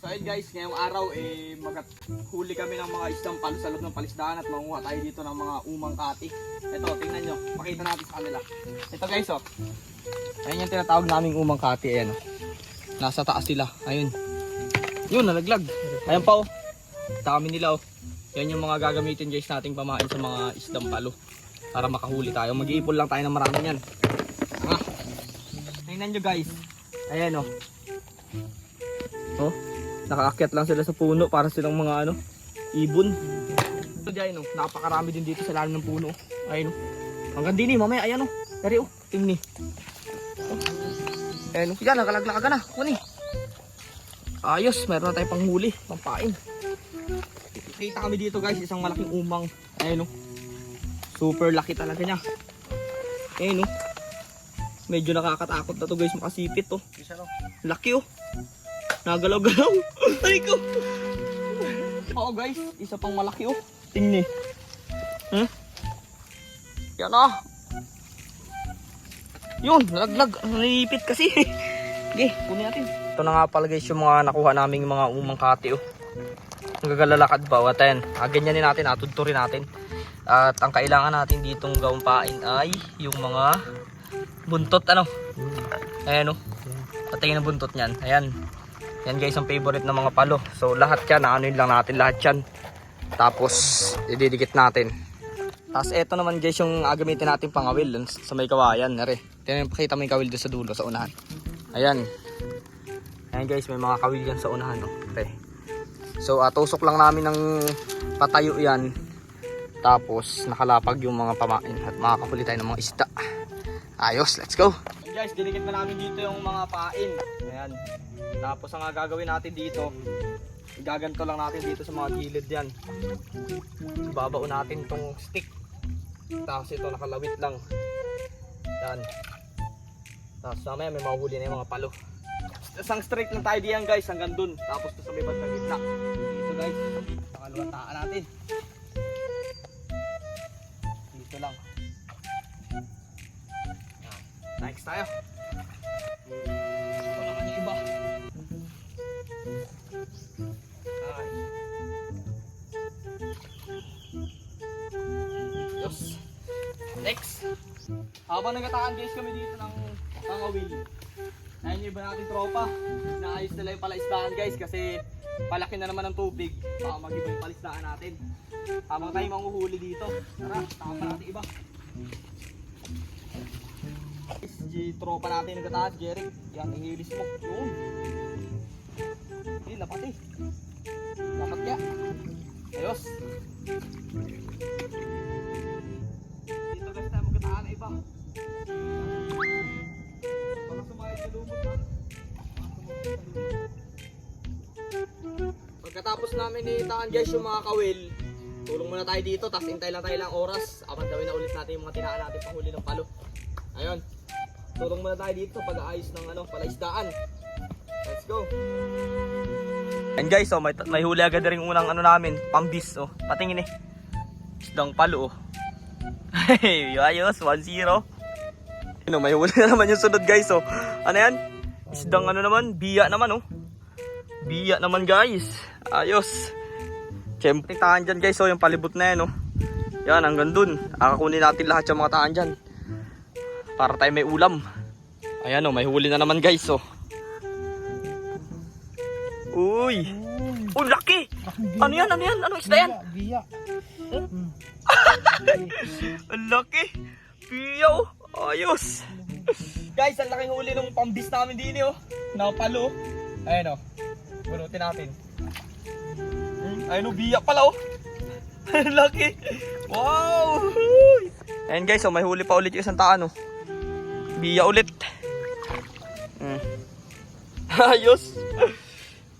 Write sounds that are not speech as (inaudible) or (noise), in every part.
So ayun guys, ngayong araw eh maghuli kami ng mga isdang palo sa loob ng palisdaan at manguha tayo dito ng mga umang kati. Ito, tingnan nyo. Pakita natin sa kanila. Ito guys oh. Ayun yung tinatawag naming umang kati. Ayan oh. Nasa taas sila. Ayun. Yun, nalaglag. Ayan pa oh. Dami nila oh. Yan yung mga gagamitin guys nating pamain sa mga isdang palo. Para makahuli tayo. Mag-iipon lang tayo ng marami yan. Ah. Tingnan nyo guys. Ayan oh. Oh, nakaakyat lang sila sa puno para silang mga ano, ibon. Ito dyan, no, napakarami din dito sa lalim ng puno. Ayun, no. Hanggang din eh, mamaya, ayan, no. Dari, oh, tingni. Oh. Ayan, no. Yan, nakalaglag ka na. Kuni. Ayos, meron na tayong panghuli, pampain. Kita kami dito guys, isang malaking umang. Ayun, no. Super laki talaga niya. Ayun, no. Medyo nakakatakot na to guys, makasipit, oh. Laki, oh. Nagalaw-galaw. (laughs) Ay ko. Oo guys, isa pang malaki oh. Tingni. Hmm? Yan ah. Yun, nalaglag. Nalipit kasi. (laughs) Sige, kunin natin. Ito na nga pala guys yung mga nakuha naming mga umang kati oh. Nagagalalakad ba? At ayan, ah, ganyanin natin, atudturin natin. At ang kailangan natin ditong gawin ay yung mga buntot ano. Ayan oh. Patingin ang buntot niyan. Ayan. Yan guys ang favorite ng mga palo. So lahat yan, aanuin lang natin lahat yan. Tapos ididikit natin. Tapos eto naman guys yung agamitin natin pangawil sa may kawayan. Nare. Tingnan pakita mo yung kawil doon sa dulo sa unahan. Ayan. Ayan guys, may mga kawil yan sa unahan. No? Okay. So uh, tusok lang namin ng patayo yan. Tapos nakalapag yung mga pamain at makakahuli tayo ng mga isda. Ayos, let's go. Guys, dinikit na namin dito yung mga pain. Ayan. Tapos ang gagawin natin dito, igaganto lang natin dito sa mga gilid yan. Babao natin tong stick. Tapos ito nakalawit lang. Yan. Tapos mamaya may mahuli na yung mga palo. Isang straight lang tayo diyan guys hanggang dun. Tapos to sa may bandang gitna. Dito guys, nakaluwataan natin. Next tayo. Ito naman yung iba. Ay. Next. Habang nagataan guys kami dito ng pangawil. Ayun yung iba nating tropa. Naayos nila yung palaisdaan guys kasi palaki na naman ang tubig. Baka mag-iba yung palaisdaan natin. Habang tayo manguhuli dito. Tara, tama natin iba. Si tropa natin nagataas, Jeric. Yan, ihilis mo. Yun. Hindi, lapat eh. Lapat kaya. Ayos. Dito guys tayo magkataan na iba. Baka sumayad sa lumot. Pagkatapos namin itaan guys yung mga kawil, tulong muna tayo dito, tapos hintay lang tayo lang oras. Abandawin na ulit natin yung mga tinaan natin panghuli ng palo. Ayun. Tulong muna tayo dito pag-aayos ng ano, palaisdaan. Let's go. And guys, oh, may, may huli agad rin unang ano namin, pambis, oh. Patingin eh. Isdang palo, oh. (laughs) Ayos, 1-0. Ano, may huli na naman yung sunod guys, oh. Ano yan? Isdang ano naman, biya naman, oh. Biya naman guys. Ayos. Siyempre, tahan dyan guys, oh, yung palibot na yan, oh. Yan, hanggang dun. Akakunin natin lahat yung mga tahan dyan. Para tayo may ulam. Ayan, oh, may huli na naman guys, oh. Uy! Oh, laki! Ano yan? Ano yan? Ano isda yan? Biya. (laughs) Ang laki! Piya oh! Ayos! Guys, ang laking huli ng pambis namin din eh oh. Napalo. Ayan oh. Bunutin natin. Ayun oh, biya pala oh. (laughs) Ang laki! Wow! Ayan guys, oh, may huli pa ulit yung isang taan oh. Biya ulit. Mm. (laughs) Ayos!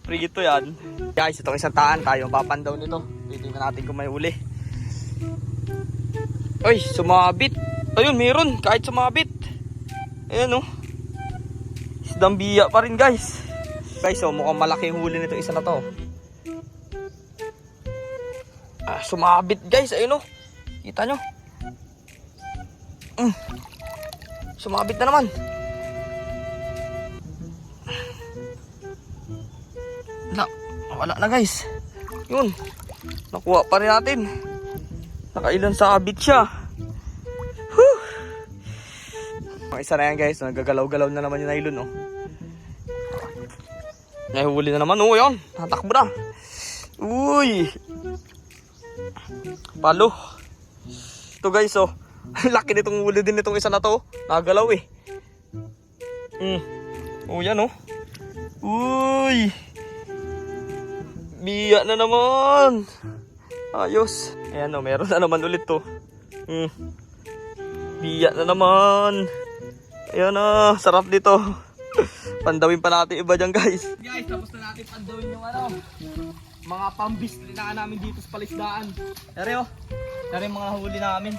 Prito yan. Guys, itong isang taan tayo papandaw nito. Titingnan natin kung may huli. Ay, sumabit. Ayun, meron. Kahit sumabit. Ayan, oh. Isdang biya pa rin, guys. Guys, oh, mukhang malaki yung huli nito isa na to. Ah, sumabit, guys. Ayun, oh. Kita nyo. Sumabit na naman. Na, Wala na guys. Yun. Nakuha pa rin natin. Nakailan sa abit siya. Whew. Isa na yan guys. Nagagalaw-galaw na naman yung nylon oh. Nahuli na naman. Oh, yun. Tatakbo na. Uy. Palo. Ito guys oh. (laughs) Laki nitong huli din nitong isa na to. Nagalaw eh. Mm. Oh, yan oh. Uy. Biya na naman. Ayos. Ayan oh, meron na naman ulit to. Mm. Biya na naman. Ayan na, sarap dito. (laughs) Pandawin pa natin iba dyan guys. Guys, tapos na natin pandawin yung ano. Mga pambis na namin dito sa palisdaan. Ere oh. Yung mga huli namin.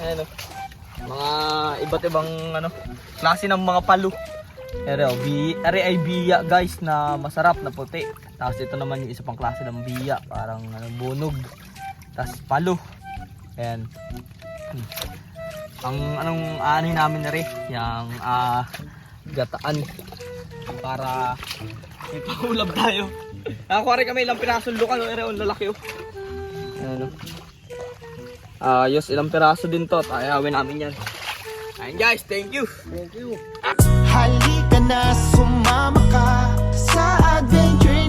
Ayan oh. Mga iba't ibang ano, klase ng mga palo. Ere oh, bi ere ay biya guys na masarap na puti. Tapos ito naman yung isa pang klase ng biya, parang ano, bunog. Tapos palo. Ayan. Hmm. Ang anong ani namin na rin, yung ah gataan para (laughs) ipaulam tayo. Nakakuha rin kami ilang pirasong lukan, ere ang lalaki oh. Ayan oh. Ayos, ilang piraso din to. Tayawin namin yan. Ayan guys, thank you. Thank you. Halika na sumama ka sa adventure